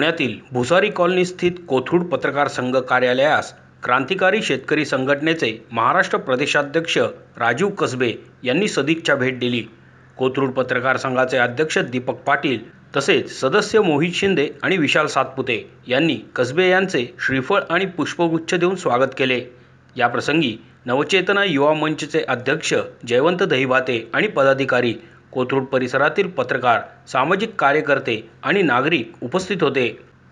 पुण्यातील भुसारी कॉलनी स्थित कोथरूड पत्रकार संघ कार्यालयास क्रांतिकारी शेतकरी संघटनेचे महाराष्ट्र प्रदेशाध्यक्ष राजीव कसबे यांनी सदिच्छा भेट दिली. कोथरूड पत्रकार संघाचे अध्यक्ष दीपक पाटील तसेच सदस्य मोहित शिंदे आणि विशाल सातपुते यांनी कसबे यांचे श्रीफळ आणि पुष्पगुच्छ देऊन स्वागत केले. याप्रसंगी नवचेतना युवा मंचचे अध्यक्ष जयवंत दहिभाते आणि पदाधिकारी कोथरूड परिसरातील पत्रकार सामाजिक कार्यकर्ते आणि नागरिक उपस्थित होते.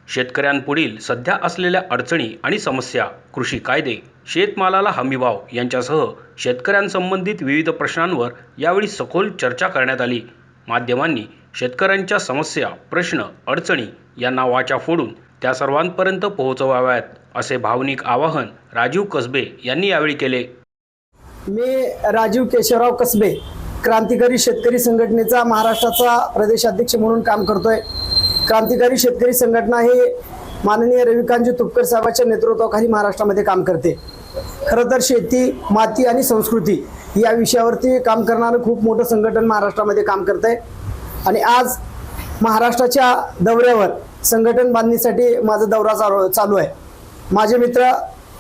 शेतकऱ्यांपुढील सध्या असलेल्या अडचणी आणि समस्या कृषी कायदे शेतमालाला हमीभाव यांच्यासह शेतकऱ्यांसंबंधित विविध प्रश्नांवर यावेळी सखोल चर्चा करण्यात आली. माध्यमांनी शेतकऱ्यांच्या समस्या प्रश्न अडचणी यांना वाचा फोडून त्या सर्वांपर्यंत पोहोचवाव्यात असे भावनिक आवाहन राजीव कसबे यांनी यावेळी केले. मी राजीव केशवराव कसबे क्रांतिकारी शेतकरी संघटनेचा महाराष्ट्राचा प्रदेशाध्यक्ष म्हणून काम करतोय. क्रांतिकारी शेतकरी संघटना ही माननीय रविकांतजी तुपकर साहेबांच्या नेतृत्वाखाली महाराष्ट्रामध्ये काम करते. खरं तर शेती माती आणि संस्कृती या विषयावरती काम करणारं खूप मोठं संघटन महाराष्ट्रामध्ये काम करत आहे आणि आज महाराष्ट्राच्या दौऱ्यावर संघटन बांधणीसाठी माझा दौरा चालू चालू आहे. माझे मित्र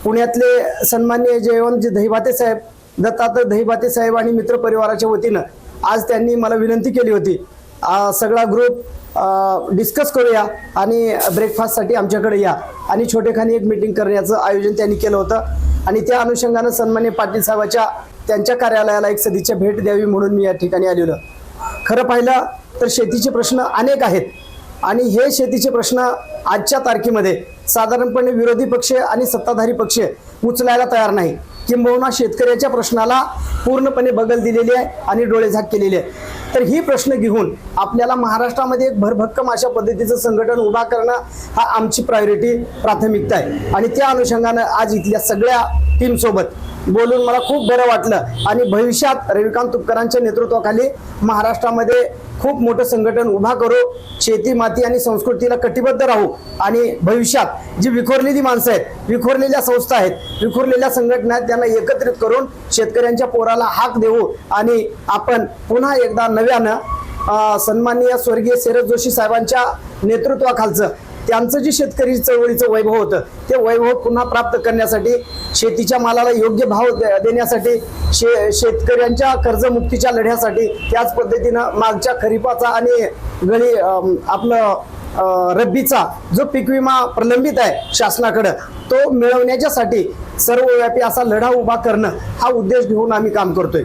पुण्यातले सन्मान्य जयवंतजी दहिवाते साहेब दत्तात्रय दहिभाते साहेब आणि मित्र परिवाराच्या वतीनं आज त्यांनी मला विनंती केली होती. सगळा ग्रुप डिस्कस करूया आणि ब्रेकफास्टसाठी आमच्याकडे या. आणि छोटेखानी एक मीटिंग करण्याचं आयोजन त्यांनी केलं होतं. आणि त्या अनुषंगानं सन्मान्य पाटील साहेबाच्या त्यांच्या कार्यालयाला एक सदिच्छा भेट द्यावी म्हणून मी या ठिकाणी आलेलो. खरं पाहिलं तर शेतीचे प्रश्न अनेक आहेत. आणि हे शेतीचे प्रश्न आजच्या तारखेमध्ये साधारणपणे विरोधी पक्ष आणि सत्ताधारी पक्ष उचलायला तयार नाही. किंबहुना शेतकऱ्याच्या प्रश्नाला पूर्णपणे बगल दिलेली आहे आणि डोळेझाक केलेली आहे. तर ही प्रश्न घेऊन आपल्याला महाराष्ट्रामध्ये एक भरभक्कम अशा पद्धतीचं संघटन उभा करणं हा आमची प्रायोरिटी प्राथमिकता आहे. आणि त्या अनुषंगानं आज इथल्या सगळ्या टीमसोबत बोलून मला खूप बरं वाटलं. आणि भविष्यात रविकांत तुपकरांच्या नेतृत्वाखाली महाराष्ट्रामध्ये खूप मोठं संघटन उभा करू शेती माती आणि संस्कृतीला कटिबद्ध राहू. आणि भविष्यात जी विखुरलेली माणसं आहेत विखुरलेल्या संस्था आहेत विखुरलेल्या संघटना आहेत त्यांना एकत्रित करून शेतकऱ्यांच्या पोराला हाक देऊ आणि आपण पुन्हा एकदा नव्यानं सन्माननीय स्वर्गीय शरद जोशी साहेबांच्या नेतृत्वाखालचं त्यांचं जे शेतकरी चळवळीचं वैभव होतं ते वैभव पुन्हा प्राप्त करण्यासाठी शेतीच्या मालाला योग्य भाव देण्यासाठी शे शेतकऱ्यांच्या कर्जमुक्तीच्या लढ्यासाठी त्याच पद्धतीनं मागच्या खरीपाचा आणि गळी आपलं रब्बीचा जो पीक विमा प्रलंबित आहे शासनाकडं तो मिळवण्याच्यासाठी सर्वव्यापी असा लढा उभा करणं हा उद्देश घेऊन आम्ही काम करतोय.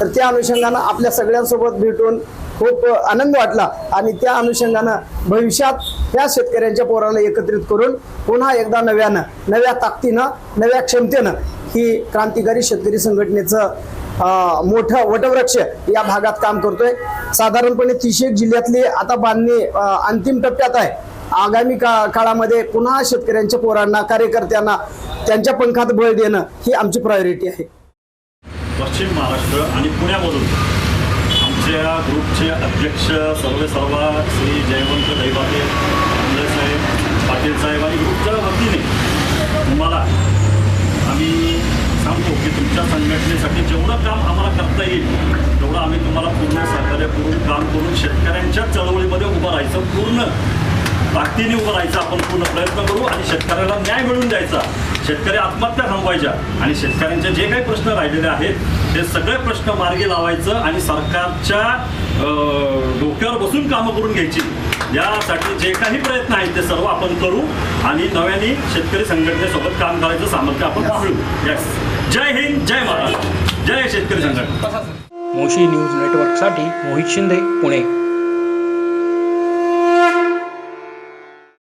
तर त्या अनुषंगानं आपल्या सगळ्यांसोबत भेटून खूप आनंद वाटला आणि त्या अनुषंगानं भविष्यात या शेतकऱ्यांच्या पोराला एकत्रित करून पुन्हा एकदा नव्यानं नव्या ताकदीनं नव्या क्षमतेनं ही क्रांतिकारी शेतकरी संघटनेचं मोठं वटवृक्ष या भागात काम करतोय. साधारणपणे तीस एक जिल्ह्यातली आता बांधणी अंतिम टप्प्यात आहे. आगामी का काळामध्ये पुन्हा शेतकऱ्यांच्या पोरांना कार्यकर्त्यांना त्यांच्या पंखात बळ देणं ही आमची प्रायोरिटी आहे. पश्चिम महाराष्ट्र आणि पुण्यामधून आमच्या ग्रुपचे अध्यक्ष सर्व सर्व श्री जयवंत दैवाते साहेब पाटील साहेब आणि ग्रुपच्या वतीने तुम्हाला आम्ही सांगतो की तुमच्या संघटनेसाठी जेवढं काम आम्हाला करता येईल तेवढं आम्ही तुम्हाला पूर्ण सहकार्य करून काम करून शेतकऱ्यांच्या चळवळीमध्ये उभं राहायचं पूर्ण ताकदीने उभं राहायचं आपण पूर्ण प्रयत्न करू आणि शेतकऱ्याला न्याय मिळवून द्यायचा. शेतकरी आत्महत्या थांबवायच्या. आणि शेतकऱ्यांचे जे काही प्रश्न राहिलेले आहेत ते सगळे प्रश्न मार्गी लावायचं आणि सरकारच्या डोक्यावर बसून कामं करून घ्यायची. यासाठी जे काही प्रयत्न आहेत ते सर्व आपण करू आणि नव्याने शेतकरी संघटनेसोबत काम करायचं सामर्थ्य आपण मिळू यस जय हिंद जय महाराष्ट्र. जय शेतकरी संघटना. मोशी न्यूज नेटवर्कसाठी मोहित शिंदे पुणे.